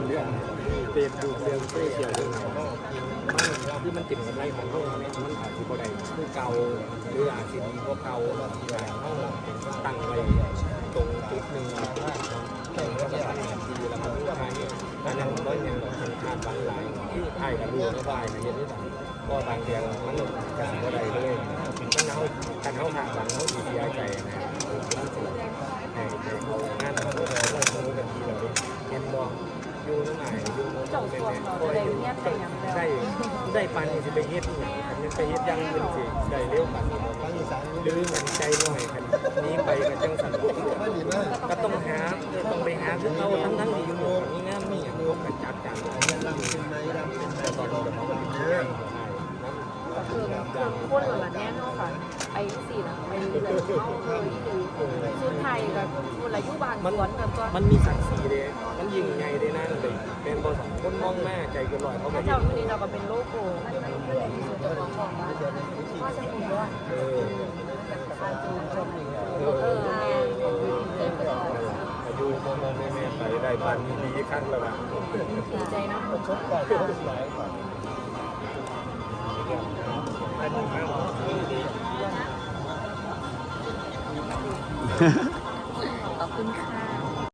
ส่วนเรื่องเฟซบุ๊กเรื่องโซเชียลเรื่องมันที่มันติดกับไรของเขาเนี่ยมันอาจจะบ่ได้คือเก่าหรืออาจจะดีกว่าเก่าแต่เขาตั้งไว้ตรงจุดหนึ่งว่าแต่ว่าจะทำงานดีแล้วมันก็หายแต่ยังบ่ยังแบบมันขาดบางหลายที่ไอ้กับลูกก็บายนะเห็นได้ต่งก็บางเดียวมันกสิบ่ได้เลยมันเอาการเขาขาดบางเขาดีใจนะ เจ้าส่วนเราได้เงียบแต่ยังแล้วได้ได้ปันนี่สิไปเฮ็ดอีหยังคันมันไปเฮ็ดอยังอื่นสิได้เร็วปันนี่บ่หรือมันใจหน่อยคันนี้ไปก็จังสั่นก็ต้องหาต้องไปหาคือเอาทั้งทั้งที่อยู่หมู่มีงานมีหยังก็จัดการแต่ตอนนี้ก็บ่ได้ก็คือคือคนหละแน่นอนค่ะไอ้สี่นะไปเลยเข้าเลยคือชุดไทยกับชุดอะยุบานสวนกันก็มันมีศักดิ์ศรีเด้มันยิงใหญ่เด้นั่นเลย เป็นบ่สองคนมองหน้าใจเกินร้อยเขาพก็ระยิ่เจ้างที่นี้เราก็เป็นโลโก้จะบอกว่าว่าจะถูกว่าเออเออแม่อายุมองมองแม่แม่ไปได้ปันดีๆครั้งแล้วล่ะดีใจนะอันนี้ครับ